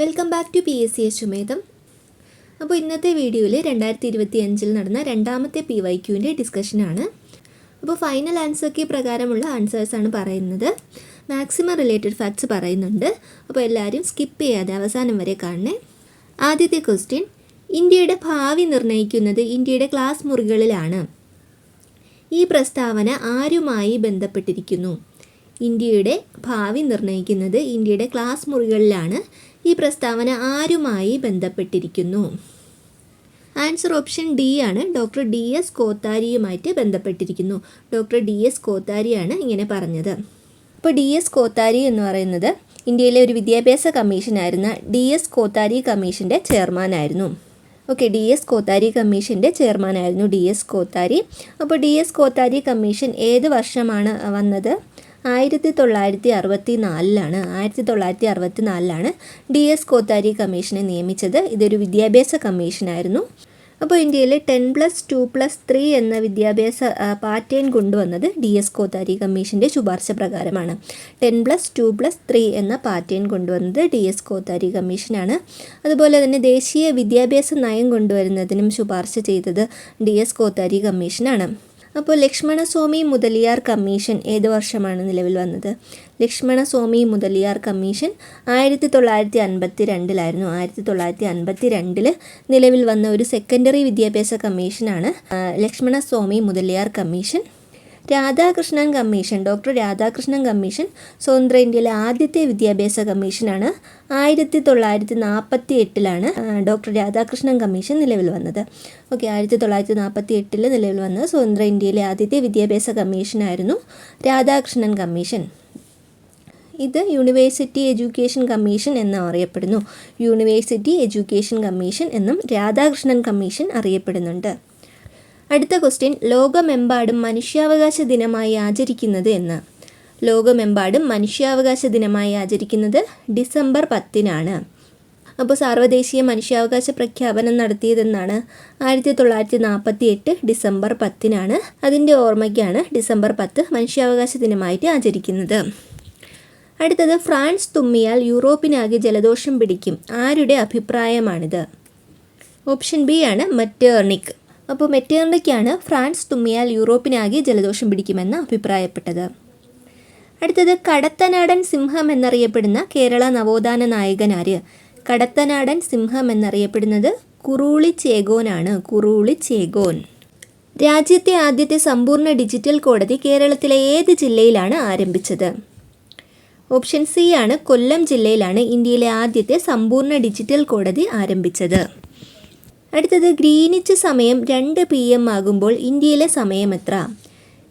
Welcome back to P S C Ashwamedham അപ്പോൾ ഇന്നത്തെ വീഡിയോയിൽ രണ്ടായിരത്തി ഇരുപത്തി അഞ്ചിൽ നടന്ന രണ്ടാമത്തെ പി വൈ ക്യൂവിന്റെ ഡിസ്കഷനാണ് അപ്പോൾ ഫൈനൽ ആൻസർ കീ പ്രകാരമുള്ള ആൻസേഴ്സാണ് പറയുന്നത്. മാക്സിമം റിലേറ്റഡ് ഫാക്ട്സ് പറയുന്നുണ്ട്. അപ്പോൾ എല്ലാവരും സ്കിപ്പ് ചെയ്യാതെ അവസാനം വരെ കാണണേ. ആദ്യത്തെ ക്വസ്റ്റ്യൻ ഇന്ത്യയുടെ ഭാവി നിർണയിക്കുന്നത് ഇന്ത്യയുടെ ക്ലാസ് മുറികളിലാണ്. ഈ പ്രസ്താവന ആരുമായി ബന്ധപ്പെട്ടിരിക്കുന്നു? ഇന്ത്യയുടെ ഭാവി നിർണയിക്കുന്നത് ഇന്ത്യയുടെ ക്ലാസ് മുറികളിലാണ്. ഈ പ്രസ്താവന ആരുമായി ബന്ധപ്പെട്ടിരിക്കുന്നു? ആൻസർ ഓപ്ഷൻ ഡി ആണ്. ഡോക്ടർ ഡി എസ് കോത്താരിയുമായിട്ട് ബന്ധപ്പെട്ടിരിക്കുന്നു. ഡോക്ടർ ഡി എസ് കോത്താരിയാണ് ഇങ്ങനെ പറഞ്ഞത്. അപ്പോൾ ഡി എസ് കോത്താരി എന്ന് പറയുന്നത് ഇന്ത്യയിലെ ഒരു വിദ്യാഭ്യാസ കമ്മീഷനായിരുന്ന ഡി എസ് കോത്താരി കമ്മീഷന്റെ ചെയർമാനായിരുന്നു ഓക്കെ ഡി എസ് കോത്താരി കമ്മീഷന്റെ ചെയർമാനായിരുന്നു ഡി എസ് കോത്താരി. അപ്പോൾ ഡി എസ് കോത്താരി കമ്മീഷൻ ഏത് വർഷമാണ് വന്നത്? ആയിരത്തി തൊള്ളായിരത്തി അറുപത്തി നാലിലാണ് ആയിരത്തി തൊള്ളായിരത്തി അറുപത്തി നാലിലാണ് ഡി എസ് കോത്താരി കമ്മീഷനെ നിയമിച്ചത്. ഇതൊരു വിദ്യാഭ്യാസ കമ്മീഷനായിരുന്നു. അപ്പോൾ ഇന്ത്യയിൽ ten plus two plus three എന്ന വിദ്യാഭ്യാസ പാറ്റേൺ കൊണ്ടുവന്നത് ഡി എസ് കോത്താരി കമ്മീഷന്റെ ശുപാർശ പ്രകാരമാണ്. Ten plus two plus three എന്ന പാറ്റേൺ കൊണ്ടുവന്നത് ഡി എസ് കോത്താരി കമ്മീഷനാണ്. അതുപോലെ തന്നെ ദേശീയ വിദ്യാഭ്യാസ നയം കൊണ്ടുവരുന്നതിനും ശുപാർശ ചെയ്തത് ഡി എസ് കോത്താരി കമ്മീഷനാണ്. അപ്പോൾ ലക്ഷ്മണസ്വാമി മുതലിയാർ കമ്മീഷൻ ഏത് വർഷമാണ് നിലവിൽ വന്നത്? ലക്ഷ്മണസ്വാമി മുതലിയാർ കമ്മീഷൻ ആയിരത്തി തൊള്ളായിരത്തി അൻപത്തി രണ്ടിലായിരുന്നു ആയിരത്തി തൊള്ളായിരത്തി അൻപത്തി രണ്ടിൽ നിലവിൽ വന്ന ഒരു സെക്കൻഡറി വിദ്യാഭ്യാസ കമ്മീഷനാണ് Lakshmanaswami Mudaliar commission. Radhakrishnan commission doctor Radhakrishnan commission സ്വതന്ത്ര ഇന്ത്യയിലെ ആദ്യത്തെ വിദ്യാഭ്യാസ കമ്മീഷനാണ്. ആയിരത്തി തൊള്ളായിരത്തി നാൽപ്പത്തി എട്ടിലാണ് ഡോക്ടർ രാധാകൃഷ്ണൻ കമ്മീഷൻ നിലവിൽ വന്നത്. ഓക്കെ ആയിരത്തി തൊള്ളായിരത്തി നാൽപ്പത്തി എട്ടിൽ നിലവിൽ വന്ന സ്വതന്ത്ര ഇന്ത്യയിലെ ആദ്യത്തെ വിദ്യാഭ്യാസ കമ്മീഷനായിരുന്നു രാധാകൃഷ്ണൻ കമ്മീഷൻ. ഇത് യൂണിവേഴ്സിറ്റി എഡ്യൂക്കേഷൻ കമ്മീഷൻ എന്ന് അറിയപ്പെടുന്നു യൂണിവേഴ്സിറ്റി എഡ്യൂക്കേഷൻ കമ്മീഷൻ എന്നും രാധാകൃഷ്ണൻ കമ്മീഷൻ അറിയപ്പെടുന്നുണ്ട്. അടുത്ത ക്വസ്റ്റ്യൻ ലോകമെമ്പാടും മനുഷ്യാവകാശ ദിനമായി ആചരിക്കുന്നത് എന്ന്. ലോകമെമ്പാടും മനുഷ്യാവകാശ ദിനമായി ആചരിക്കുന്നത് ഡിസംബർ പത്തിനാണ്. അപ്പോൾ സാർവദേശീയ മനുഷ്യാവകാശ പ്രഖ്യാപനം നടത്തിയതെന്നാണ് ആയിരത്തി തൊള്ളായിരത്തി നാൽപ്പത്തി എട്ട് ഡിസംബർ പത്തിനാണ്. അതിന്റെ ഓർമ്മയ്ക്കാണ് ഡിസംബർ പത്ത് മനുഷ്യാവകാശ ദിനമായിട്ട് ആചരിക്കുന്നത്. അടുത്തത് ഫ്രാൻസ് തുമ്മിയാൽ യൂറോപ്പിനാകെ ജലദോഷം പിടിക്കും. ആരുടെ അഭിപ്രായമാണിത്? ഓപ്ഷൻ ബി ആണ് മെറ്റേർണിക് അപ്പോൾ മെറ്റേർണിക്കാണ് ഫ്രാൻസ് തുമ്മിയാൽ യൂറോപ്പിനാകെ ജലദോഷം പിടിക്കുമെന്ന് അഭിപ്രായപ്പെട്ടത്. അടുത്തത് കടത്തനാടൻ സിംഹം എന്നറിയപ്പെടുന്ന കേരള നവോത്ഥാന നായകനാര് കടത്തനാടൻ സിംഹം എന്നറിയപ്പെടുന്നത് കുറൂളി ചേഗോനാണ് കുറൂളി ചേഗോൻ. രാജ്യത്തെ ആദ്യത്തെ സമ്പൂർണ ഡിജിറ്റൽ കോടതി കേരളത്തിലെ ഏത് ജില്ലയിലാണ് ആരംഭിച്ചത്? ഓപ്ഷൻ സി ആണ് കൊല്ലം ജില്ലയിലാണ് ഇന്ത്യയിലെ ആദ്യത്തെ സമ്പൂർണ ഡിജിറ്റൽ കോടതി ആരംഭിച്ചത്. അടുത്തത് ഗ്രീനിച്ച് സമയം രണ്ട് പി എം ആകുമ്പോൾ ഇന്ത്യയിലെ സമയം എത്ര?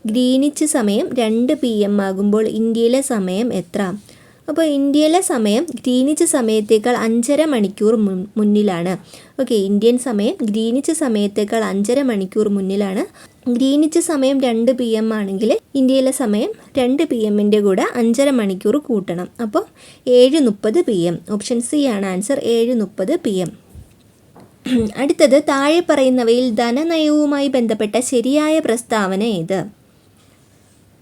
ഗ്രീനിച്ച് സമയം രണ്ട് പി എം ആകുമ്പോൾ ഇന്ത്യയിലെ സമയം എത്ര? അപ്പോൾ ഇന്ത്യയിലെ സമയം ഗ്രീനിച്ച് സമയത്തേക്കാൾ അഞ്ചര മണിക്കൂർ മുന്നിലാണ്. ഓക്കെ ഇന്ത്യൻ സമയം ഗ്രീനിച്ച് സമയത്തേക്കാൾ അഞ്ചര മണിക്കൂർ മുന്നിലാണ്. ഗ്രീനിച്ച് സമയം രണ്ട് പി എം ആണെങ്കിൽ ഇന്ത്യയിലെ സമയം രണ്ട് പി എമ്മിന്റെ കൂടെ അഞ്ചര മണിക്കൂർ കൂട്ടണം. അപ്പോൾ ഏഴ് മുപ്പത് പി എം. ഓപ്ഷൻ സി ആണ് ആൻസർ. ഏഴ് മുപ്പത് പി എം. അടുത്തത് താഴെ പറയുന്നവയിൽ ധനനയവുമായി ബന്ധപ്പെട്ട ശരിയായ പ്രസ്താവന ഏത്?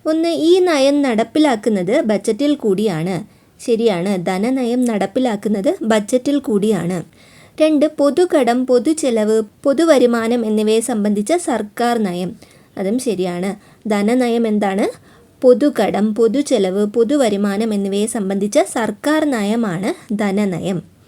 ഒന്ന് ഈ നയം നടപ്പിലാക്കുന്നത് ബജറ്റിൽ കൂടിയാണ്. ശരിയാണ് ധനനയം നടപ്പിലാക്കുന്നത് ബജറ്റിൽ കൂടിയാണ്. രണ്ട് പൊതുകടം പൊതുചെലവ് പൊതുവരുമാനം എന്നിവയെ സംബന്ധിച്ച സർക്കാർ നയം. അതും ശരിയാണ്. ധനനയം എന്താണ്? പൊതുകടം പൊതുചെലവ് പൊതുവരുമാനം എന്നിവയെ സംബന്ധിച്ച സർക്കാർ നയമാണ് ധനനയം.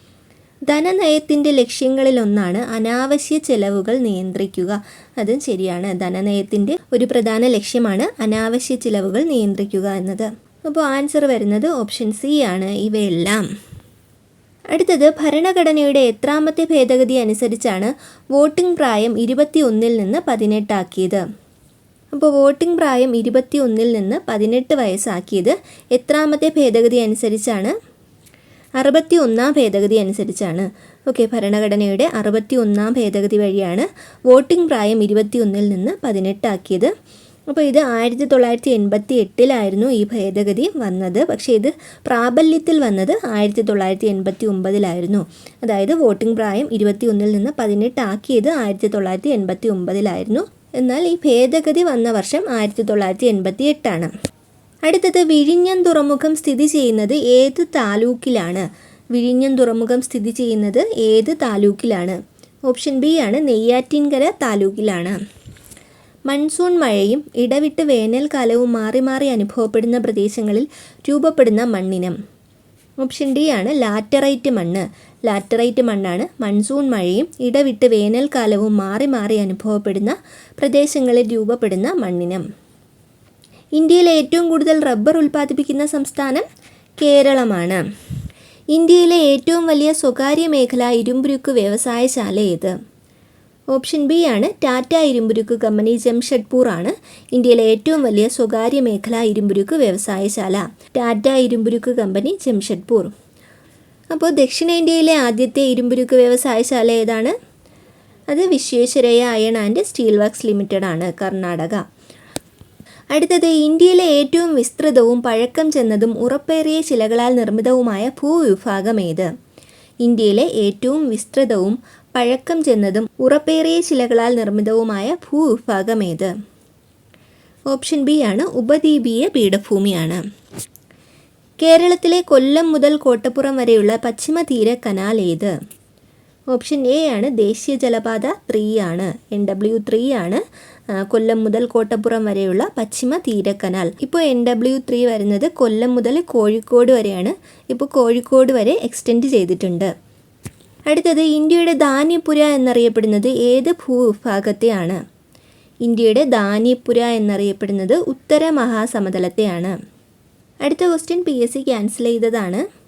ധനനയത്തിന്റെ ലക്ഷ്യങ്ങളിലൊന്നാണ് അനാവശ്യ ചെലവുകൾ നിയന്ത്രിക്കുക. അതും ശരിയാണ്. ധനനയത്തിന്റെ ഒരു പ്രധാന ലക്ഷ്യമാണ് അനാവശ്യ ചിലവുകൾ നിയന്ത്രിക്കുക എന്നത്. അപ്പോൾ ആൻസർ വരുന്നത് ഓപ്ഷൻ സി ആണ്. ഇവയെല്ലാം. അടുത്തത് ഭരണഘടനയുടെ എത്രാമത്തെ ഭേദഗതി അനുസരിച്ചാണ് വോട്ടിംഗ് പ്രായം ഇരുപത്തിയൊന്നിൽ നിന്ന് പതിനെട്ടാക്കിയത്. അപ്പോൾ വോട്ടിംഗ് പ്രായം ഇരുപത്തിയൊന്നിൽ നിന്ന് പതിനെട്ട് വയസ്സാക്കിയത് എത്രാമത്തെ ഭേദഗതി അനുസരിച്ചാണ്? അറുപത്തി ഒന്നാം ഭേദഗതി അനുസരിച്ചാണ്. ഓക്കെ ഭരണഘടനയുടെ അറുപത്തി ഒന്നാം ഭേദഗതി വഴിയാണ് വോട്ടിംഗ് പ്രായം ഇരുപത്തിയൊന്നിൽ നിന്ന് പതിനെട്ടാക്കിയത്. അപ്പോൾ ഇത് ആയിരത്തി തൊള്ളായിരത്തി എൺപത്തി എട്ടിലായിരുന്നു ഈ ഭേദഗതി വന്നത്. പക്ഷേ ഇത് പ്രാബല്യത്തിൽ വന്നത് ആയിരത്തി തൊള്ളായിരത്തി എൺപത്തി ഒമ്പതിലായിരുന്നു അതായത് വോട്ടിംഗ് പ്രായം ഇരുപത്തിയൊന്നിൽ നിന്ന് പതിനെട്ടാക്കിയത് ആയിരത്തി തൊള്ളായിരത്തി എൺപത്തി ഒമ്പതിലായിരുന്നു എന്നാൽ ഈ ഭേദഗതി വന്ന വർഷം ആയിരത്തി തൊള്ളായിരത്തി എൺപത്തി എട്ടാണ് അടുത്തത് വിഴിഞ്ഞം തുറമുഖം സ്ഥിതി ചെയ്യുന്നത് ഏത് താലൂക്കിലാണ്? വിഴിഞ്ഞം തുറമുഖം സ്ഥിതി ചെയ്യുന്നത് ഏത് താലൂക്കിലാണ്? ഓപ്ഷൻ ബി ആണ് നെയ്യാറ്റിൻകര താലൂക്കിലാണ്. മൺസൂൺ മഴയും ഇടവിട്ട് വേനൽക്കാലവും മാറി മാറി അനുഭവപ്പെടുന്ന പ്രദേശങ്ങളിൽ രൂപപ്പെടുന്ന മണ്ണിനം. ഓപ്ഷൻ ഡി ആണ് ലാറ്ററൈറ്റ് മണ്ണ്. ലാറ്ററൈറ്റ് മണ്ണാണ് മൺസൂൺ മഴയും ഇടവിട്ട് വേനൽക്കാലവും മാറി മാറി അനുഭവപ്പെടുന്ന പ്രദേശങ്ങളിൽ രൂപപ്പെടുന്ന മണ്ണിനം. ഇന്ത്യയിലെ ഏറ്റവും കൂടുതൽ റബ്ബർ ഉൽപ്പാദിപ്പിക്കുന്ന സംസ്ഥാനം കേരളമാണ്. ഇന്ത്യയിലെ ഏറ്റവും വലിയ സ്വകാര്യ മേഖല ഇരുമ്പുരുക്ക് വ്യവസായശാല ഏത്? ഓപ്ഷൻ ബി ആണ് ടാറ്റ ഇരുമ്പുരുക്ക് കമ്പനി ജംഷഡ്പൂർ ആണ് ഇന്ത്യയിലെ ഏറ്റവും വലിയ സ്വകാര്യ മേഖല ഇരുമ്പുരുക്ക് വ്യവസായശാല. ടാറ്റ ഇരുമ്പുരുക്ക് കമ്പനി ജംഷഡ്പൂർ. അപ്പോൾ ദക്ഷിണേന്ത്യയിലെ ആദ്യത്തെ ഇരുമ്പുരുക്ക് വ്യവസായശാല ഏതാണ്? അത് Visvesvaraya iron and steel works limited ആണ് കർണാടക. അടുത്തത് ഇന്ത്യയിലെ ഏറ്റവും വിസ്തൃതവും പഴക്കം ചെന്നതും ഉറപ്പേറിയ ശിലകളാൽ നിർമ്മിതവുമായ ഭൂവിഭാഗം ഏത് ഇന്ത്യയിലെ ഏറ്റവും വിസ്തൃതവും പഴക്കം ചെന്നതും ഉറപ്പേറിയ ശിലകളാൽ നിർമ്മിതവുമായ ഭൂവിഭാഗം ഏത് ഓപ്ഷൻ ബി ആണ് ഉപദ്വീപീയ പീഠഭൂമിയാണ്. കേരളത്തിലെ കൊല്ലം മുതൽ കോട്ടപ്പുറം വരെയുള്ള പശ്ചിമ തീര കനാൽ ഏത്? ഓപ്ഷൻ എ ആണ് ദേശീയ ജലപാത ത്രീ ആണ്. എൻ ഡബ്ല്യു ത്രീ ആണ്. കൊല്ലം മുതൽ കോട്ടപ്പുറം വരെയുള്ള പശ്ചിമ തീരക്കനാൽ. കനാൽ ഇപ്പോൾ എൻ ഡബ്ല്യു ത്രീ വരുന്നത് കൊല്ലം മുതൽ കോഴിക്കോട് വരെയാണ്. ഇപ്പോൾ കോഴിക്കോട് വരെ എക്സ്റ്റെൻഡ് ചെയ്തിട്ടുണ്ട്. അടുത്തത് ഇന്ത്യയുടെ ധാന്യപുര എന്നറിയപ്പെടുന്നത് ഏത് ഭൂവിഭാഗത്തെയാണ്? ഇന്ത്യയുടെ ധാന്യപുര എന്നറിയപ്പെടുന്നത് ഉത്തര മഹാസമതലത്തെയാണ്. അടുത്ത question P S C cancel ചെയ്തതാണ്.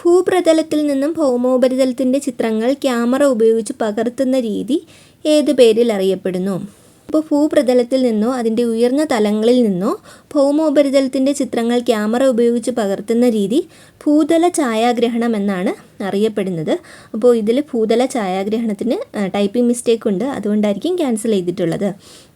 ഭൂപ്രതലത്തിൽ നിന്നും ഭൗമോപരിതലത്തിന്റെ ചിത്രങ്ങൾ ക്യാമറ ഉപയോഗിച്ച് പകർത്തുന്ന രീതി ഏത് പേരിൽ അറിയപ്പെടുന്നു? അപ്പോൾ ഭൂപ്രതലത്തിൽ നിന്നോ അതിന്റെ ഉയർന്ന തലങ്ങളിൽ നിന്നോ ഭൗമോപരിതലത്തിന്റെ ചിത്രങ്ങൾ ക്യാമറ ഉപയോഗിച്ച് പകർത്തുന്ന രീതി ഭൂതല ഛായാഗ്രഹണം എന്നാണ് അറിയപ്പെടുന്നത്. അപ്പോൾ ഇതിൽ ഭൂതല ഛായാഗ്രഹണത്തിന് ടൈപ്പിംഗ് മിസ്റ്റേക്ക് ഉണ്ട്. അതുകൊണ്ടായിരിക്കും ക്യാൻസൽ ചെയ്തിട്ടുള്ളത്.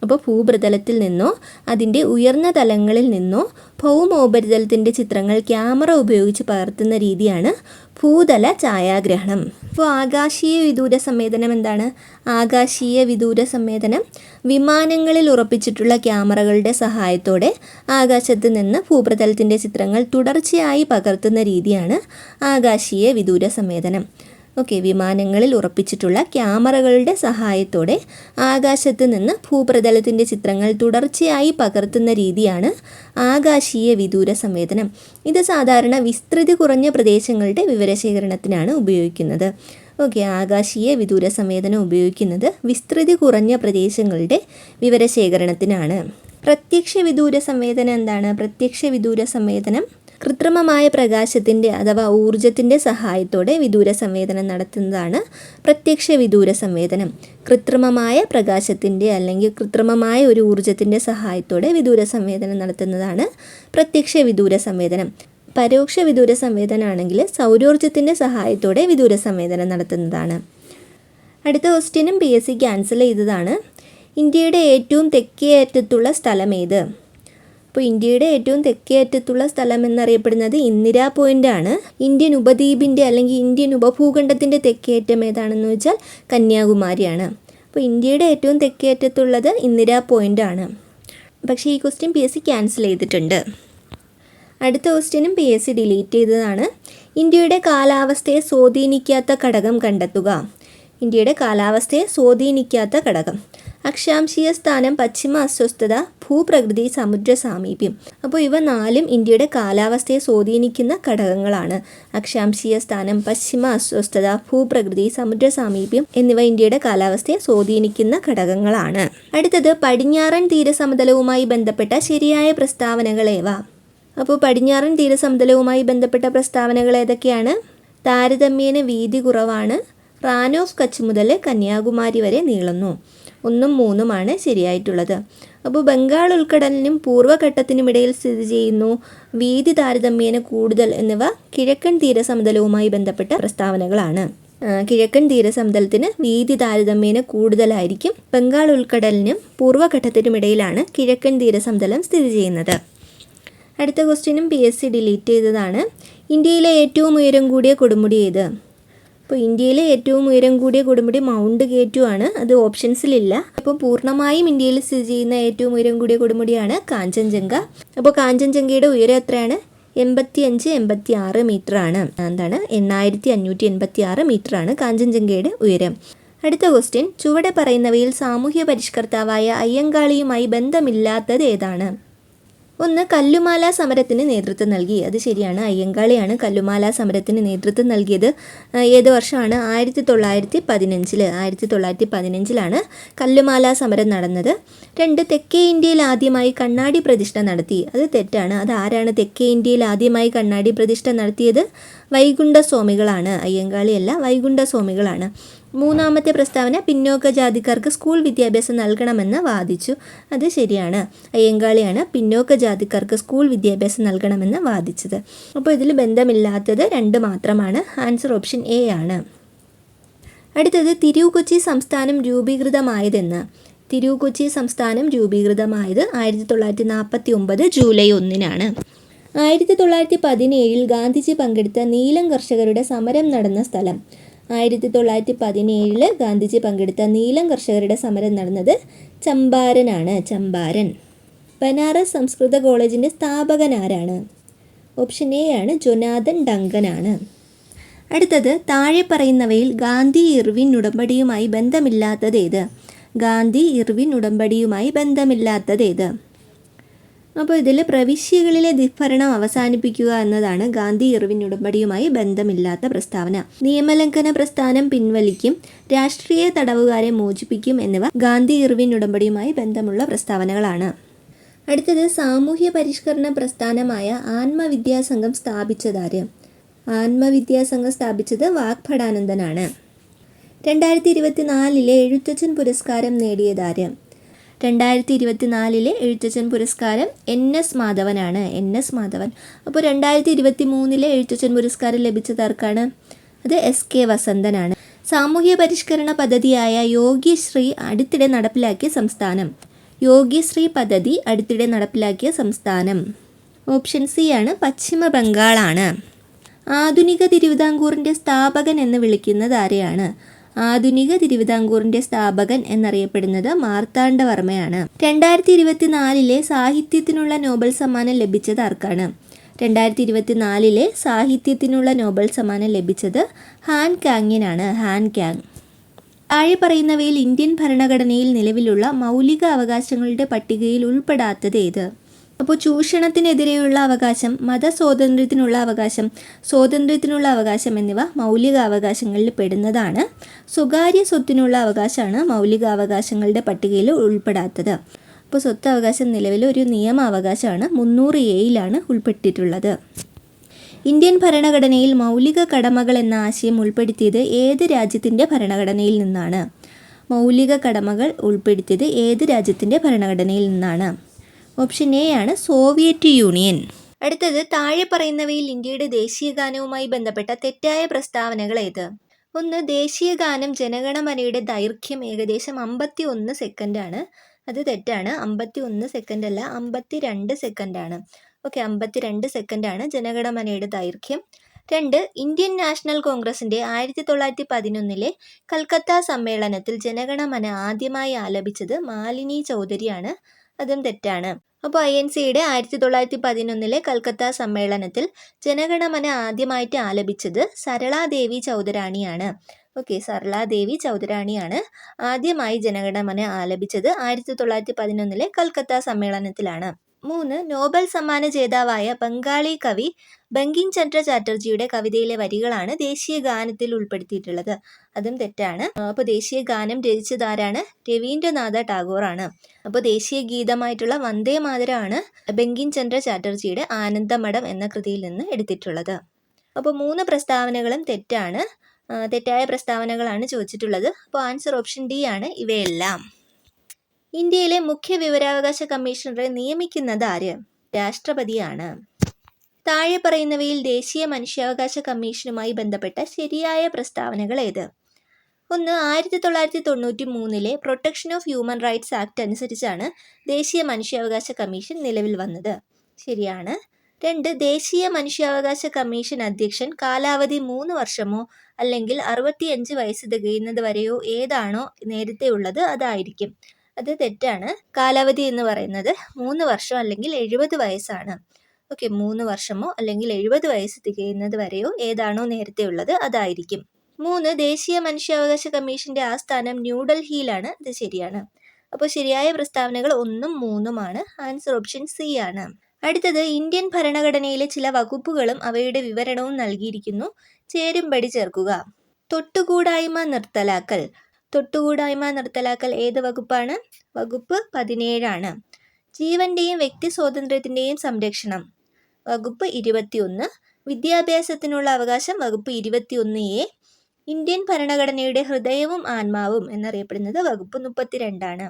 അപ്പോൾ ഭൂപ്രതലത്തിൽ നിന്നോ അതിന്റെ ഉയർന്ന തലങ്ങളിൽ നിന്നോ ഭൗമോപരിതലത്തിന്റെ ചിത്രങ്ങൾ ക്യാമറ ഉപയോഗിച്ച് പകർത്തുന്ന രീതിയാണ് ഭൂതല ഛായാഗ്രഹണം. അപ്പോൾ ആകാശീയ വിദൂര സംവേദനം എന്താണ്? ആകാശീയ വിദൂര സംവേദനം വിമാനങ്ങളിൽ ഉറപ്പിച്ചിട്ടുള്ള ക്യാമറകളുടെ സഹായത്തോടെ ആകാശത്ത് നിന്ന് ഭൂപ്രതലത്തിന്റെ ചിത്രങ്ങൾ തുടർച്ചയായി പകർത്തുന്ന രീതിയാണ് ആകാശീയ വിദൂര സംവേദനം. ഓക്കെ വിമാനങ്ങളിൽ ഉറപ്പിച്ചിട്ടുള്ള ക്യാമറകളുടെ സഹായത്തോടെ ആകാശത്ത് നിന്ന് ഭൂപ്രതലത്തിന്റെ ചിത്രങ്ങൾ തുടർച്ചയായി പകർത്തുന്ന രീതിയാണ് ആകാശീയ വിദൂര സംവേദനം. ഇത് സാധാരണ വിസ്തൃതി കുറഞ്ഞ പ്രദേശങ്ങളുടെ വിവരശേഖരണത്തിനാണ് ഉപയോഗിക്കുന്നത്. ഓക്കെ ആകാശീയ വിദൂര സംവേദനം ഉപയോഗിക്കുന്നത് വിസ്തൃതി കുറഞ്ഞ പ്രദേശങ്ങളുടെ വിവരശേഖരണത്തിനാണ്. പ്രത്യക്ഷ വിദൂര സംവേദനം എന്താണ്? പ്രത്യക്ഷ വിദൂര സംവേദനം കൃത്രിമമായ പ്രകാശത്തിന്റെ അഥവാ ഊർജത്തിന്റെ സഹായത്തോടെ വിദൂര സംവേദനം നടത്തുന്നതാണ് പ്രത്യക്ഷ വിദൂര സംവേദനം കൃത്രിമമായ പ്രകാശത്തിന്റെ അല്ലെങ്കിൽ കൃത്രിമമായ ഒരു ഊർജത്തിന്റെ സഹായത്തോടെ വിദൂര സംവേദനം നടത്തുന്നതാണ് പ്രത്യക്ഷ വിദൂര സംവേദനം പരോക്ഷ വിദൂര സംവേദനമാണെങ്കിൽ സൗരോർജത്തിന്റെ സഹായത്തോടെ വിദൂര സംവേദനം നടത്തുന്നതാണ്. അടുത്ത ക്വസ്റ്റ്യനും പി എസ് സി ക്യാൻസൽ ചെയ്തതാണ്. ഇന്ത്യയുടെ ഏറ്റവും തെക്കേ അറ്റത്തുള്ള സ്ഥലം ഏത്? അപ്പോൾ ഇന്ത്യയുടെ ഏറ്റവും തെക്കേ അറ്റത്തുള്ള സ്ഥലം എന്നറിയപ്പെടുന്നത് ഇന്ദിരാ പോയിന്റ് ആണ് ഇന്ത്യൻ ഉപദ്വീപിന്റെ അല്ലെങ്കിൽ ഇന്ത്യൻ ഉപഭൂഖണ്ഡത്തിന്റെ തെക്കേ അറ്റം ഏതാണെന്ന് വെച്ചാൽ കന്യാകുമാരിയാണ്. അപ്പോൾ ഇന്ത്യയുടെ ഏറ്റവും തെക്കേ അറ്റത്തുള്ളത് ഇന്ദിരാ പോയിന്റ് ആണ് പക്ഷേ ഈ question P S C cancel ചെയ്തിട്ടുണ്ട്. അടുത്ത ക്വസ്റ്റ്യനും പി എസ് സി ഡിലീറ്റ് ചെയ്തതാണ്. ഇന്ത്യയുടെ കാലാവസ്ഥയെ സ്വാധീനിക്കാത്ത ഘടകം കണ്ടെത്തുക. ഇന്ത്യയുടെ കാലാവസ്ഥയെ സ്വാധീനിക്കാത്ത ഘടകം. അക്ഷാംശീയ സ്ഥാനം പശ്ചിമ അസ്വസ്ഥത ഭൂപ്രകൃതി സമുദ്ര സാമീപ്യം അപ്പോൾ ഇവ നാലും ഇന്ത്യയുടെ കാലാവസ്ഥയെ സ്വാധീനിക്കുന്ന ഘടകങ്ങളാണ്. അക്ഷാംശീയ സ്ഥാനം പശ്ചിമ അസ്വസ്ഥത ഭൂപ്രകൃതി സമുദ്ര സാമീപ്യം എന്നിവ ഇന്ത്യയുടെ കാലാവസ്ഥയെ സ്വാധീനിക്കുന്ന ഘടകങ്ങളാണ്. അടുത്തത് പടിഞ്ഞാറൻ തീരസമതലവുമായി ബന്ധപ്പെട്ട ശരിയായ പ്രസ്താവനകളേവ അപ്പോൾ പടിഞ്ഞാറൻ തീരസമതലവുമായി ബന്ധപ്പെട്ട പ്രസ്താവനകൾ ഏതൊക്കെയാണ്? താരതമ്യേന വീതി കുറവാണ്. റാൻ ഓഫ് കച്ച് മുതൽ കന്യാകുമാരി വരെ നീളുന്നു. ഒന്നും മൂന്നുമാണ് ശരിയായിട്ടുള്ളത്. അപ്പോൾ ബംഗാൾ ഉൾക്കടലിനും പൂർവഘട്ടത്തിനുമിടയിൽ സ്ഥിതി ചെയ്യുന്നു. വീതി താരതമ്യേന കൂടുതൽ എന്നിവ കിഴക്കൻ തീരസമതലവുമായി ബന്ധപ്പെട്ട പ്രസ്താവനകളാണ്. കിഴക്കൻ തീരസമതലത്തിന് വീതി താരതമ്യേന കൂടുതലായിരിക്കും ബംഗാൾ ഉൾക്കടലിനും പൂർവഘട്ടത്തിനുമിടയിലാണ് കിഴക്കൻ തീരസമതലം സ്ഥിതി ചെയ്യുന്നത്. അടുത്ത ക്വസ്റ്റ്യനും പി എസ് സി ഡിലീറ്റ് ചെയ്തതാണ്. ഇന്ത്യയിലെ ഏറ്റവും ഉയരം കൂടിയ കൊടുമുടി ഏത്? അപ്പോൾ ഇന്ത്യയിലെ ഏറ്റവും ഉയരം കൂടിയ കൊടുമുടി മൗണ്ട് കേറ്റു ആണ് അത് ഓപ്ഷൻസിലില്ല. അപ്പോൾ പൂർണമായും ഇന്ത്യയിൽ സ്ഥിതി ചെയ്യുന്ന ഏറ്റവും ഉയരം കൂടിയ കൊടുമുടിയാണ് കാഞ്ചൻജംഗ. അപ്പോൾ കാഞ്ചൻജംഗയുടെ ഉയരം എത്രയാണ്? എൺപത്തി അഞ്ച് എൺപത്തി ആറ് മീറ്റർ ആണ് എന്താണ്? എണ്ണായിരത്തി അഞ്ഞൂറ്റി എൺപത്തി ആറ് മീറ്റർ ആണ് കാഞ്ചൻജംഗയുടെ ഉയരം. അടുത്ത ക്വസ്റ്റ്യൻ. ചുവടെ പറയുന്നവയിൽ സാമൂഹ്യ പരിഷ്കർത്താവായ അയ്യങ്കാളിയുമായി ബന്ധമില്ലാത്തത് ഏതാണ്? ഒന്ന് കല്ലുമാല സമരത്തിന് നേതൃത്വം നൽകി. അത് ശരിയാണ്. അയ്യങ്കാളിയാണ് കല്ലുമാല സമരത്തിന് നേതൃത്വം നൽകിയത്. ഏത് വർഷമാണ്? ആയിരത്തി തൊള്ളായിരത്തി പതിനഞ്ചിൽ ആയിരത്തി തൊള്ളായിരത്തി പതിനഞ്ചിലാണ് കല്ലുമാല സമരം നടന്നത്. രണ്ട് തെക്കേ ഇന്ത്യയിൽ ആദ്യമായി കണ്ണാടി പ്രതിഷ്ഠ നടത്തി. അത് തെറ്റാണ്. അത് ആരാണ് തെക്കേ ഇന്ത്യയിൽ ആദ്യമായി കണ്ണാടി പ്രതിഷ്ഠ നടത്തിയത്? വൈകുണ്ഠ സ്വാമികളാണ് അയ്യങ്കാളിയല്ല വൈകുണ്ഠ സ്വാമികളാണ് മൂന്നാമത്തെ പ്രസ്താവന പിന്നോക്ക ജാതിക്കാർക്ക് സ്കൂൾ വിദ്യാഭ്യാസം നൽകണമെന്ന് വാദിച്ചു. അത് ശരിയാണ്. അയ്യങ്കാളിയാണ് പിന്നോക്ക ജാതിക്കാർക്ക് സ്കൂൾ വിദ്യാഭ്യാസം നൽകണമെന്ന് വാദിച്ചത്. അപ്പോൾ ഇതിൽ ബന്ധമില്ലാത്തത് രണ്ട് മാത്രമാണ്. ആൻസർ ഓപ്ഷൻ എ ആണ്. അടുത്തത് തിരുവ് കൊച്ചി സംസ്ഥാനം രൂപീകൃതമായതെന്ന്. തിരുവ് കൊച്ചി സംസ്ഥാനം രൂപീകൃതമായത് ആയിരത്തി തൊള്ളായിരത്തി നാൽപ്പത്തി ഒമ്പത് ജൂലൈ ഒന്നിനാണ്. ആയിരത്തി തൊള്ളായിരത്തി പതിനേഴിൽ ഗാന്ധിജി പങ്കെടുത്ത നീലം കർഷകരുടെ സമരം നടന്ന സ്ഥലം. ആയിരത്തി തൊള്ളായിരത്തി പതിനേഴിൽ ഗാന്ധിജി പങ്കെടുത്ത നീലം കർഷകരുടെ സമരം നടന്നത് ചമ്പാരനാണ്. ചമ്പാരൻ. ബനാറസ് സംസ്കൃത കോളേജിന്റെ സ്ഥാപകൻ ആരാണ്? ഓപ്ഷൻ എ ആണ് ജൊനാഥൻ ഡങ്കനാണ്. അടുത്തത് താഴെ പറയുന്നവയിൽ ഗാന്ധി ഇർവിൻ ഉടമ്പടിയുമായി ബന്ധമില്ലാത്തതേത് ഗാന്ധി ഇർവിൻ ഉടമ്പടിയുമായി ബന്ധമില്ലാത്തതേത് അപ്പോൾ ഇതിൽ പ്രവിശ്യകളിലെ ദിഭരണം അവസാനിപ്പിക്കുക എന്നതാണ് ഗാന്ധി ഇറിവിൻ ഉടമ്പടിയുമായി ബന്ധമില്ലാത്ത പ്രസ്താവന. നിയമലംഘന പ്രസ്ഥാനം പിൻവലിക്കും രാഷ്ട്രീയ തടവുകാരെ മോചിപ്പിക്കും എന്നിവ ഗാന്ധി ഇറിവിൻ ഉടമ്പടിയുമായി ബന്ധമുള്ള പ്രസ്താവനകളാണ്. അടുത്തത് സാമൂഹ്യ പരിഷ്കരണ പ്രസ്ഥാനമായ ആത്മവിദ്യാസംഘം സ്ഥാപിച്ചതാര് ആത്മവിദ്യാസംഘം സ്ഥാപിച്ചത് വാഗ്ഭടാനന്ദനാണ്. രണ്ടായിരത്തി ഇരുപത്തി നാലിലെ എഴുത്തച്ഛൻ പുരസ്കാരം നേടിയതാര് രണ്ടായിരത്തി ഇരുപത്തി നാലിലെ എഴുത്തച്ഛൻ പുരസ്കാരം N S മാധവനാണ്. N S Madhavan. അപ്പോൾ രണ്ടായിരത്തി ഇരുപത്തി മൂന്നിലെ എഴുത്തച്ഛൻ പുരസ്കാരം ലഭിച്ചത് ആർക്കാണ് അത് എസ് കെ വസന്തനാണ്. സാമൂഹ്യ പരിഷ്കരണ പദ്ധതിയായ യോഗ്യശ്രീ അടുത്തിടെ നടപ്പിലാക്കിയ സംസ്ഥാനം. യോഗ്യശ്രീ പദ്ധതി അടുത്തിടെ നടപ്പിലാക്കിയ സംസ്ഥാനം. ഓപ്ഷൻ സി ആണ് പശ്ചിമ ബംഗാളാണ്. ആധുനിക തിരുവിതാംകൂറിന്റെ സ്ഥാപകൻ എന്ന് വിളിക്കുന്നത് ആരെയാണ്? ആധുനിക തിരുവിതാംകൂറിന്റെ സ്ഥാപകൻ എന്നറിയപ്പെടുന്നത് മാർത്താണ്ഡവർമ്മയാണ്. രണ്ടായിരത്തി ഇരുപത്തിനാലിലെ സാഹിത്യത്തിനുള്ള നോബൽ സമ്മാനം ലഭിച്ചത് ആർക്കാണ്? രണ്ടായിരത്തി ഇരുപത്തിനാലിലെ സാഹിത്യത്തിനുള്ള നോബൽ സമ്മാനം ലഭിച്ചത് ഹാൻ കാങ്ങിനാണ്. Han Kang. താഴെ പറയുന്നവയിൽ ഇന്ത്യൻ ഭരണഘടനയിൽ നിലവിലുള്ള മൗലിക അവകാശങ്ങളുടെ പട്ടികയിൽ ഉൾപ്പെടാത്തത് ഏത്? അപ്പോൾ ചൂഷണത്തിനെതിരെയുള്ള അവകാശം മതസ്വാതന്ത്ര്യത്തിനുള്ള അവകാശം സ്വാതന്ത്ര്യത്തിനുള്ള അവകാശം എന്നിവ മൗലിക അവകാശങ്ങളിൽ പെടുന്നതാണ്. സ്വകാര്യ സ്വത്തിനുള്ള അവകാശമാണ് മൗലിക അവകാശങ്ങളുടെ പട്ടികയിൽ ഉൾപ്പെടാത്തത്. അപ്പോൾ സ്വത്ത് അവകാശം നിലവിൽ ഒരു നിയമാവകാശമാണ് മുന്നൂറ് എയിലാണ് ഉൾപ്പെട്ടിട്ടുള്ളത്. ഇന്ത്യൻ ഭരണഘടനയിൽ മൗലിക കടമകൾ എന്ന ആശയം ഉൾപ്പെടുത്തിയത് ഏത് രാജ്യത്തിന്റെ ഭരണഘടനയിൽ നിന്നാണ്? മൗലിക കടമകൾ ഉൾപ്പെടുത്തിയത് ഏത് രാജ്യത്തിന്റെ ഭരണഘടനയിൽ നിന്നാണ്? ഓപ്ഷൻ എ ആണ് സോവിയറ്റ് യൂണിയൻ. അടുത്തത് താഴെ പറയുന്നവയിൽ ഇന്ത്യയുടെ ദേശീയ ഗാനവുമായി ബന്ധപ്പെട്ട തെറ്റായ പ്രസ്താവനകൾ ഏത്? ഒന്ന് ദേശീയ ഗാനം ജനഗണമനയുടെ ദൈർഘ്യം ഏകദേശം അമ്പത്തി ഒന്ന് സെക്കൻഡാണ് അത് തെറ്റാണ്. അമ്പത്തി ഒന്ന് സെക്കൻഡ് അല്ല അമ്പത്തി രണ്ട് സെക്കൻഡാണ് ഓക്കെ അമ്പത്തി രണ്ട് സെക്കൻഡാണ് ജനഗണമനയുടെ ദൈർഘ്യം. രണ്ട് ഇന്ത്യൻ നാഷണൽ കോൺഗ്രസിന്റെ ആയിരത്തി തൊള്ളായിരത്തി പതിനൊന്നിലെ കൽക്കത്ത സമ്മേളനത്തിൽ ജനഗണമന ആദ്യമായി ആലപിച്ചത് മാലിനി ചൗധരിയാണ്. അതും തെറ്റാണ്. അപ്പോൾ ഐ എൻ സിയുടെ ആയിരത്തി തൊള്ളായിരത്തി പതിനൊന്നിലെ കൽക്കത്ത സമ്മേളനത്തിൽ ജനഗണമന ആദ്യമായിട്ട് ആലപിച്ചത് സരളാദേവി ചൗധരാണിയാണ്. ഓക്കെ സരളാദേവി ചൗധരാണിയാണ് ആദ്യമായി ജനഗണമന ആലപിച്ചത് ആയിരത്തി തൊള്ളായിരത്തി പതിനൊന്നിലെ കൽക്കത്ത സമ്മേളനത്തിലാണ്. മൂന്ന് നോബൽ സമ്മാന ജേതാവായ ബംഗാളി കവി ബങ്കിം ചന്ദ്ര ചാറ്റർജിയുടെ കവിതയിലെ വരികളാണ് ദേശീയ ഗാനത്തിൽ ഉൾപ്പെടുത്തിയിട്ടുള്ളത്. അതും തെറ്റാണ്. അപ്പോൾ ദേശീയ ഗാനം രചിച്ചതാരാണ്? രവീന്ദ്രനാഥ ടാഗോറാണ്. അപ്പോൾ ദേശീയ ഗീതമായിട്ടുള്ള വന്ദേ മാതരമാണ് ബങ്കിം ചന്ദ്ര ചാറ്റർജിയുടെ ആനന്ദമഠം എന്ന കൃതിയിൽ നിന്ന് എടുത്തിട്ടുള്ളത്. അപ്പോൾ മൂന്ന് പ്രസ്താവനകളും തെറ്റാണ്. തെറ്റായ പ്രസ്താവനകളാണ് ചോദിച്ചിട്ടുള്ളത്. അപ്പോൾ ആൻസർ ഓപ്ഷൻ ഡി ആണ് ഇവയെല്ലാം. ഇന്ത്യയിലെ മുഖ്യ വിവരാവകാശ കമ്മീഷണറെ നിയമിക്കുന്നത് ആര്? രാഷ്ട്രപതിയാണ്. താഴെ പറയുന്നവയിൽ ദേശീയ മനുഷ്യാവകാശ കമ്മീഷനുമായി ബന്ധപ്പെട്ട ശരിയായ പ്രസ്താവനകൾ ഏത്? ഒന്ന് ആയിരത്തി തൊള്ളായിരത്തി തൊണ്ണൂറ്റി മൂന്നിലെ protection of human rights act അനുസരിച്ചാണ് ദേശീയ മനുഷ്യാവകാശ കമ്മീഷൻ നിലവിൽ വന്നത്. ശരിയാണ്. രണ്ട് ദേശീയ മനുഷ്യാവകാശ കമ്മീഷൻ അധ്യക്ഷൻ കാലാവധി മൂന്ന് വർഷമോ അല്ലെങ്കിൽ അറുപത്തിയഞ്ച് വയസ്സ് തികയുന്നത് വരെയോ ഏതാണോ നേരത്തെ ഉള്ളത് അതായിരിക്കും. അത് തെറ്റാണ്. കാലാവധി എന്ന് പറയുന്നത് മൂന്ന് വർഷം അല്ലെങ്കിൽ എഴുപത് വയസ്സാണ്. ഓക്കെ മൂന്ന് വർഷമോ അല്ലെങ്കിൽ എഴുപത് വയസ്സ് തികയുന്നത് വരെയോ ഏതാണോ നേരത്തെ ഉള്ളത് അതായിരിക്കും. മൂന്ന് ദേശീയ മനുഷ്യാവകാശ കമ്മീഷന്റെ ആസ്ഥാനം ന്യൂഡൽഹിയിലാണ് ഇത് ശരിയാണ്. അപ്പോൾ ശരിയായ പ്രസ്താവനകൾ ഒന്നും മൂന്നുമാണ്. ആൻസർ ഓപ്ഷൻ സി ആണ്. അടുത്തത് ഇന്ത്യൻ ഭരണഘടനയിലെ ചില വകുപ്പുകളും അവയുടെ വിവരണവും നൽകിയിരിക്കുന്നു. ചേരുംപടി ചേർക്കുക. തൊട്ടുകൂടായ്മ നിർത്തലാക്കൽ. തൊട്ടുകൂടായ്മ നിർത്തലാക്കൽ ഏത് വകുപ്പാണ്? വകുപ്പ് പതിനേഴാണ്. ജീവന്റെയും വ്യക്തി സ്വാതന്ത്ര്യത്തിന്റെയും സംരക്ഷണം. വകുപ്പ് ഇരുപത്തിയൊന്ന്. വിദ്യാഭ്യാസത്തിനുള്ള അവകാശം വകുപ്പ് ഇരുപത്തിയൊന്ന് എ. ഇന്ത്യൻ ഭരണഘടനയുടെ ഹൃദയവും ആത്മാവും എന്നറിയപ്പെടുന്നത് വകുപ്പ് മുപ്പത്തിരണ്ടാണ്.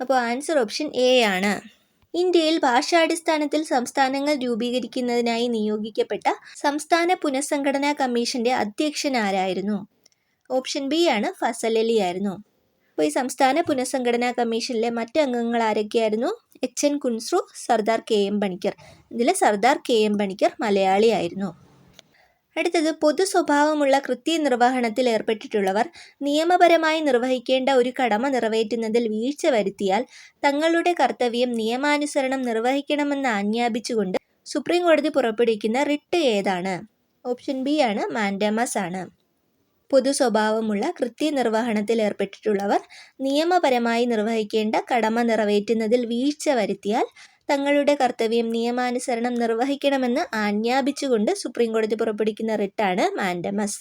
അപ്പോൾ ആൻസർ ഓപ്ഷൻ എ ആണ്. ഇന്ത്യയിൽ ഭാഷാടിസ്ഥാനത്തിൽ സംസ്ഥാനങ്ങൾ രൂപീകരിക്കുന്നതിനായി നിയോഗിക്കപ്പെട്ട സംസ്ഥാന പുനഃസംഘടനാ കമ്മീഷന്റെ അധ്യക്ഷൻ ആരായിരുന്നു? ഓപ്ഷൻ ബി ആണ് ഫസൽ അലി ആയിരുന്നു. അപ്പോൾ ഈ സംസ്ഥാന പുനഃസംഘടനാ കമ്മീഷനിലെ മറ്റ് അംഗങ്ങൾ ആരൊക്കെയായിരുന്നു? H N Kunzru Sardar K M Panikkar. ഇതിൽ സർദാർ കെ എം പണിക്കർ മലയാളിയായിരുന്നു അടുത്തത് പൊതു സ്വഭാവമുള്ള കൃത്യനിർവഹണത്തിൽ ഏർപ്പെട്ടിട്ടുള്ളവർ നിയമപരമായി നിർവഹിക്കേണ്ട ഒരു കടമ നിറവേറ്റുന്നതിൽ വീഴ്ച വരുത്തിയാൽ തങ്ങളുടെ കർത്തവ്യം നിയമാനുസരണം നിർവഹിക്കണമെന്ന് ആജ്ഞാപിച്ചുകൊണ്ട് സുപ്രീം കോടതി പുറപ്പെടുവിക്കുന്ന റിട്ട് ഏതാണ്? ഓപ്ഷൻ ബി ആണ് മാൻഡമസ് ആണ്. പൊതു സ്വഭാവമുള്ള കൃത്യനിർവഹണത്തിൽ ഏർപ്പെട്ടിട്ടുള്ളവർ നിയമപരമായി നിർവഹിക്കേണ്ട കടമ നിറവേറ്റുന്നതിൽ വീഴ്ച വരുത്തിയാൽ തങ്ങളുടെ കർത്തവ്യം നിയമാനുസരണം നിർവഹിക്കണമെന്ന് ആജ്ഞാപിച്ചുകൊണ്ട് സുപ്രീം കോടതി പുറപ്പെടുവിക്കുന്ന റിട്ടാണ് മാൻഡമസ്.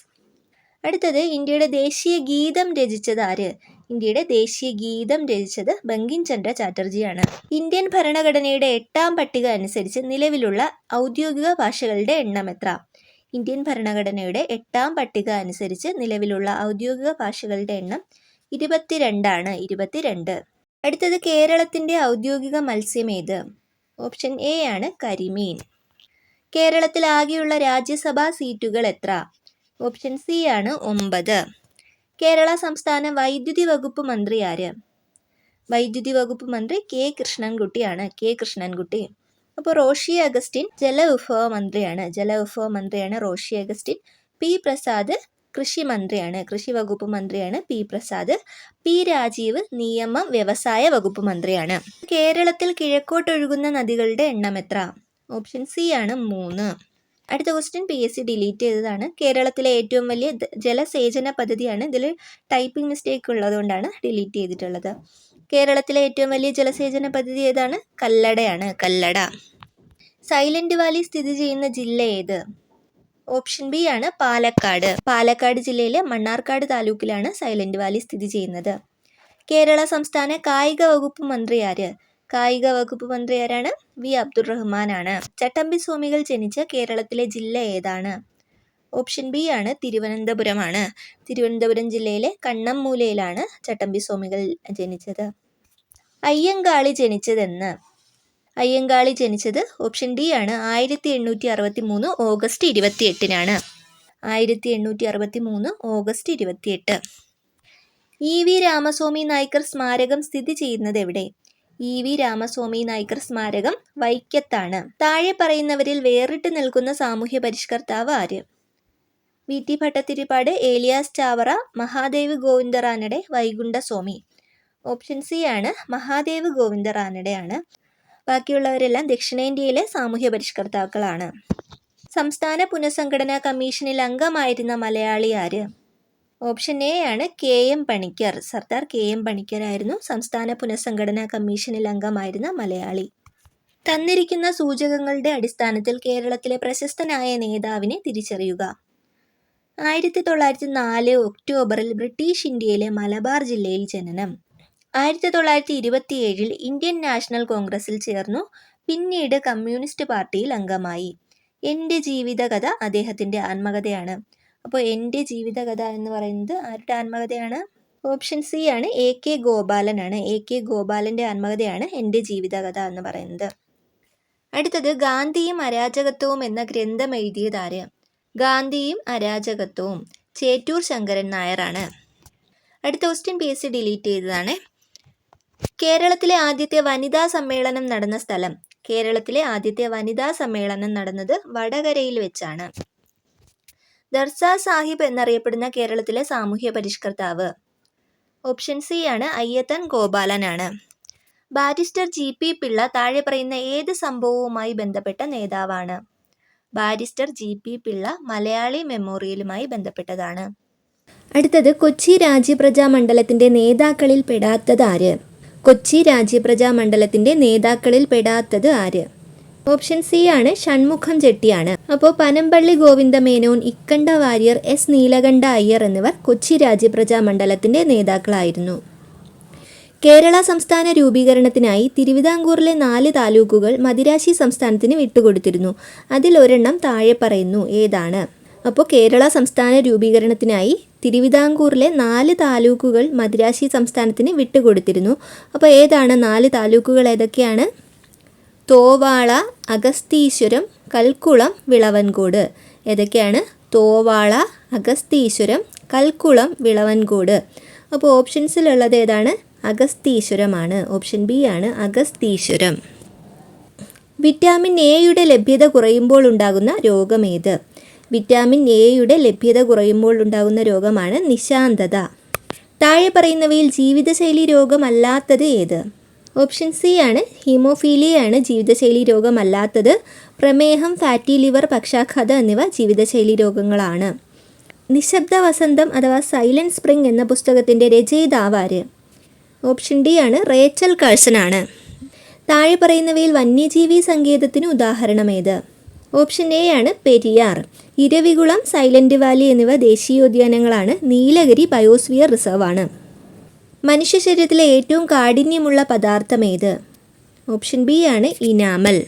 അടുത്തത് ഇന്ത്യയുടെ ദേശീയ ഗീതം രചിച്ചത് ആര്? ഇന്ത്യയുടെ ദേശീയ ഗീതം രചിച്ചത് ബങ്കിം ചന്ദ്ര ചാറ്റർജിയാണ്. ഇന്ത്യൻ ഭരണഘടനയുടെ എട്ടാം പട്ടിക അനുസരിച്ച് നിലവിലുള്ള ഔദ്യോഗിക ഭാഷകളുടെ എണ്ണം എത്ര? ഇന്ത്യൻ ഭരണഘടനയുടെ എട്ടാം പട്ടിക അനുസരിച്ച് നിലവിലുള്ള ഔദ്യോഗിക ഭാഷകളുടെ എണ്ണം ഇരുപത്തിരണ്ടാണ് ഇരുപത്തിരണ്ട്. അടുത്തത് കേരളത്തിന്റെ ഔദ്യോഗിക മത്സ്യം ഏത്? ഓപ്ഷൻ എ ആണ് കരിമീൻ. കേരളത്തിൽ ആകെയുള്ള രാജ്യസഭാ സീറ്റുകൾ എത്ര? ഓപ്ഷൻ സി ആണ് ഒമ്പത്. കേരള സംസ്ഥാന വൈദ്യുതി വകുപ്പ് മന്ത്രി ആര്? വൈദ്യുതി വകുപ്പ് മന്ത്രി കെ കൃഷ്ണൻകുട്ടിയാണ് കെ കൃഷ്ണൻകുട്ടി. അപ്പോൾ റോഷി അഗസ്റ്റിൻ ജലവിഭവ മന്ത്രിയാണ് ജലവിഭവ മന്ത്രിയാണ് റോഷി അഗസ്റ്റിൻ. പി പ്രസാദ് കൃഷി മന്ത്രിയാണ് കൃഷി വകുപ്പ് മന്ത്രിയാണ് പി പ്രസാദ്. പി രാജീവ് നിയമം വ്യവസായ വകുപ്പ് മന്ത്രിയാണ്. കേരളത്തിൽ കിഴക്കോട്ടൊഴുകുന്ന നദികളുടെ എണ്ണം എത്ര? ഓപ്ഷൻ സി ആണ് മൂന്ന്. അടുത്ത question P S C delete ചെയ്തതാണ്. കേരളത്തിലെ ഏറ്റവും വലിയ ജലസേചന പദ്ധതിയാണ്. ഇതിൽ ടൈപ്പിംഗ് മിസ്റ്റേക്ക് ഉള്ളതുകൊണ്ടാണ് ഡിലീറ്റ് ചെയ്തിട്ടുള്ളത്. കേരളത്തിലെ ഏറ്റവും വലിയ ജലസേചന പദ്ധതി ഏതാണ്? കല്ലടയാണ്. കല്ലട. സൈലന്റ് വാലി സ്ഥിതി ചെയ്യുന്ന ജില്ല ഏത്? ഓപ്ഷൻ ബി ആണ് പാലക്കാട്. പാലക്കാട് ജില്ലയിലെ മണ്ണാർക്കാട് താലൂക്കിലാണ് സൈലന്റ് വാലി സ്ഥിതി ചെയ്യുന്നത്. കേരള സംസ്ഥാന കായിക വകുപ്പ് മന്ത്രി ആര്? കായിക വകുപ്പ് മന്ത്രി ആരാണ്? വി. അബ്ദുറഹ്മാൻ ആണ്. ചട്ടമ്പി സ്വാമികൾ ജനിച്ച കേരളത്തിലെ ജില്ല ഏതാണ്? ഓപ്ഷൻ ബി ആണ് തിരുവനന്തപുരമാണ് തിരുവനന്തപുരം ജില്ലയിലെ കണ്ണമ്മൂലയിലാണ് ചട്ടമ്പി സ്വാമികൾ ജനിച്ചത്. അയ്യങ്കാളി ജനിച്ചതെന്ന്. അയ്യങ്കാളി ജനിച്ചത് ഓപ്ഷൻ ഡി ആണ്. ആയിരത്തി എണ്ണൂറ്റി അറുപത്തി മൂന്ന് ഓഗസ്റ്റ് ഇരുപത്തി എട്ടിനാണ് ആയിരത്തി എണ്ണൂറ്റി അറുപത്തി മൂന്ന് ഓഗസ്റ്റ് ഇരുപത്തിയെട്ട്. ഇ വി രാമസ്വാമി നായ്ക്കർ സ്മാരകം സ്ഥിതി ചെയ്യുന്നത് എവിടെ? ഇ വി രാമസ്വാമി നായ്ക്കർ സ്മാരകം വൈക്കത്താണ്. താഴെ പറയുന്നവരിൽ വേറിട്ട് നിൽക്കുന്ന സാമൂഹ്യ പരിഷ്കർത്താവ് ആര്? V T Bhattathiripad Elias Chavara Mahadev Govind Ranade Vaikundaswami. Option C ആണ് മഹാദേവ് ഗോവിന്ദറാനടെയാണ് ബാക്കിയുള്ളവരെല്ലാം ദക്ഷിണേന്ത്യയിലെ സാമൂഹ്യ പരിഷ്കർത്താക്കളാണ്. സംസ്ഥാന പുനഃസംഘടനാ കമ്മീഷനിൽ അംഗമായിരുന്ന മലയാളി ആര്? ഓപ്ഷൻ എ ആണ് K M Panikkar. Sardar K M പണിക്കരായിരുന്നു സംസ്ഥാന പുനഃസംഘടനാ കമ്മീഷനിൽ അംഗമായിരുന്ന മലയാളി. തന്നിരിക്കുന്ന സൂചകങ്ങളുടെ അടിസ്ഥാനത്തിൽ കേരളത്തിലെ പ്രശസ്തനായ നേതാവിനെ തിരിച്ചറിയുക. ആയിരത്തി തൊള്ളായിരത്തി നാല് ഒക്ടോബറിൽ ബ്രിട്ടീഷ് ഇന്ത്യയിലെ മലബാർ ജില്ലയിൽ ജനനം. ആയിരത്തി തൊള്ളായിരത്തി ഇരുപത്തിയേഴിൽ ഇന്ത്യൻ നാഷണൽ കോൺഗ്രസിൽ ചേർന്നു പിന്നീട് കമ്മ്യൂണിസ്റ്റ് പാർട്ടിയിൽ അംഗമായി. എന്റെ ജീവിതകഥ അദ്ദേഹത്തിന്റെ ആത്മകഥയാണ്. അപ്പോൾ എന്റെ ജീവിതകഥ എന്ന് പറയുന്നത് ആരുടെ ആത്മകഥയാണ്? ഓപ്ഷൻ സി ആണ് എ കെ ഗോപാലനാണ് എ കെ ഗോപാലന്റെ ആത്മകഥയാണ് എന്റെ ജീവിതകഥ എന്ന് പറയുന്നത്. അടുത്തത് ഗാന്ധിയും അരാജകത്വവും എന്ന ഗ്രന്ഥം എഴുതിയതാര് ഗാന്ധിയും അരാജകത്വവും. ചേറ്റൂർ ശങ്കരൻ നായരാണ് അടുത്ത question P S C delete ചെയ്തതാണ്. കേരളത്തിലെ ആദ്യത്തെ വനിതാ സമ്മേളനം നടന്ന സ്ഥലം. കേരളത്തിലെ ആദ്യത്തെ വനിതാ സമ്മേളനം നടന്നത് വടകരയിൽ വെച്ചാണ്. ദർസ സാഹിബ് എന്നറിയപ്പെടുന്ന കേരളത്തിലെ സാമൂഹ്യ പരിഷ്കർത്താവ്. ഓപ്ഷൻ സി ആണ് അയ്യത്തൻ ഗോപാലനാണ്. ബാരിസ്റ്റർ ജി പി പിള്ള താഴെ പറയുന്ന ഏത് സംഭവവുമായി ബന്ധപ്പെട്ട നേതാവാണ്? Barrister G P Pillai Malayali മെമ്മോറിയലുമായി ബന്ധപ്പെട്ടതാണ്. അടുത്തത് കൊച്ചി രാജ്യപ്രജാ മണ്ഡലത്തിന്റെ നേതാക്കളിൽ പെടാത്തത് ആര്? കൊച്ചി രാജ്യപ്രജാ മണ്ഡലത്തിന്റെ നേതാക്കളിൽ പെടാത്തത് ആര്? ഓപ്ഷൻ സി ആണ് ഷൺമുഖം ചെട്ടിയാണ്. അപ്പോൾ പനമ്പള്ളി ഗോവിന്ദമേനോൻ ഇക്കണ്ട വാര്യർ എസ് നീലകണ്ഠ അയ്യർ എന്നിവർ കൊച്ചി രാജ്യപ്രജാ മണ്ഡലത്തിന്റെ നേതാക്കളായിരുന്നു. കേരള സംസ്ഥാന രൂപീകരണത്തിനായി തിരുവിതാംകൂറിലെ നാല് താലൂക്കുകൾ മദിരാശി സംസ്ഥാനത്തിന് വിട്ടുകൊടുത്തിരുന്നു. അതിൽ ഒരെണ്ണം താഴെ പറയുന്നു ഏതാണ്? അപ്പോൾ കേരള സംസ്ഥാന രൂപീകരണത്തിനായി തിരുവിതാംകൂറിലെ നാല് താലൂക്കുകൾ മദ്രാശി സംസ്ഥാനത്തിന് വിട്ടുകൊടുത്തിരുന്നു. അപ്പോൾ ഏതാണ് നാല് താലൂക്കുകൾ ഏതൊക്കെയാണ്? തോവാള അഗസ്തീശ്വരം കൽക്കുളം വിളവൻകോട്. ഏതൊക്കെയാണ്? തോവാള അഗസ്തീശ്വരം കൽക്കുളം വിളവൻകോട്. അപ്പോൾ ഓപ്ഷൻസിലുള്ളത് ഏതാണ്? അഗസ്തീശ്വരമാണ്. ഓപ്ഷൻ ബി ആണ് അഗസ്തീശ്വരം. വിറ്റാമിൻ എയുടെ ലഭ്യത കുറയുമ്പോൾ ഉണ്ടാകുന്ന രോഗമേത് വിറ്റാമിൻ എയുടെ ലഭ്യത കുറയുമ്പോൾ ഉണ്ടാകുന്ന രോഗമാണ് നിശാന്തത. താഴെ പറയുന്നവയിൽ ജീവിതശൈലി രോഗമല്ലാത്തത് ഏത്? ഓപ്ഷൻ സി ആണ് ഹീമോഫീലിയയാണ് ജീവിതശൈലി രോഗമല്ലാത്തത്. പ്രമേഹം ഫാറ്റി ലിവർ പക്ഷാഘാതം എന്നിവ ജീവിതശൈലി രോഗങ്ങളാണ്. നിശബ്ദ വസന്തം അഥവാ സൈലന്റ് സ്പ്രിംഗ് എന്ന പുസ്തകത്തിന്റെ രചയിതാവാര് ഓപ്ഷൻ ഡി ആണ് റേച്ചൽ കാഴ്സൺ ആണ്. താഴെ പറയുന്നവയിൽ വന്യജീവി സങ്കേതത്തിന് ഉദാഹരണം ഏത്? ഓപ്ഷൻ എ ആണ് പെരിയാർ. ഇരവികുളം സൈലന്റ് വാലി എന്നിവ ദേശീയോദ്യാനങ്ങളാണ് നീലഗിരി ബയോസ്ഫിയർ റിസർവ് ആണ്. മനുഷ്യ ശരീരത്തിലെ ഏറ്റവും കാഠിന്യമുള്ള പദാർത്ഥം ഏത്? ഓപ്ഷൻ ബി ആണ് ഇനാമൽ.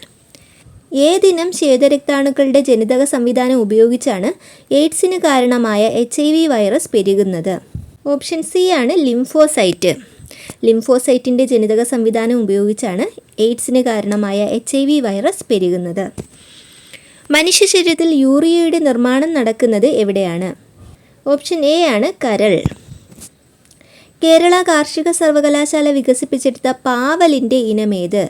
ഏതിനം ശ്വേതരക്താണുക്കളുടെ ജനിതക സംവിധാനം ഉപയോഗിച്ചാണ് എയ്ഡ്സിന് കാരണമായ എച്ച് ഐ വി വൈറസ് പെരുകുന്നത്? ഓപ്ഷൻ സി ആണ് ലിംഫോസൈറ്റ്. ലിംഫോസൈറ്റിന്റെ ജനിതക സംവിധാനം ഉപയോഗിച്ചാണ് എയ്ഡ്സിന് കാരണമായ എച്ച് ഐ വി വൈറസ് പെരുകുന്നത്. മനുഷ്യ ശരീരത്തിൽ യൂറിയയുടെ നിർമ്മാണം നടക്കുന്നത് എവിടെയാണ്? ഓപ്ഷൻ എ ആണ് കരൾ. കേരള കാർഷിക സർവകലാശാല വികസിപ്പിച്ചെടുത്ത പാവലിന്റെ ഇനമേത്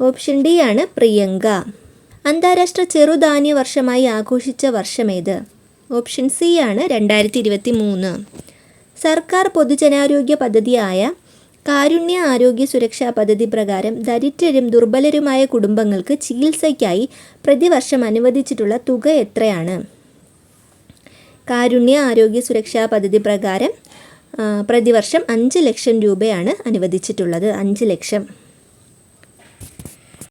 ഓപ്ഷൻ ഡി ആണ് പ്രിയങ്ക. അന്താരാഷ്ട്ര ചെറുധാന്യ വർഷമായി ആഘോഷിച്ച വർഷമേത് ഓപ്ഷൻ സി ആണ് രണ്ടായിരത്തി ഇരുപത്തി മൂന്ന് സർക്കാർ പൊതുജനാരോഗ്യ പദ്ധതിയായ കാരുണ്യ ആരോഗ്യ സുരക്ഷാ പദ്ധതി പ്രകാരം ദരിദ്രരും ദുർബലരുമായ കുടുംബങ്ങൾക്ക് ചികിത്സയ്ക്കായി പ്രതിവർഷം അനുവദിച്ചിട്ടുള്ള തുക എത്രയാണ്? കാരുണ്യ ആരോഗ്യ സുരക്ഷാ പദ്ധതി പ്രകാരം പ്രതിവർഷം അഞ്ച് ലക്ഷം രൂപയാണ് അനുവദിച്ചിട്ടുള്ളത്. അഞ്ച് ലക്ഷം.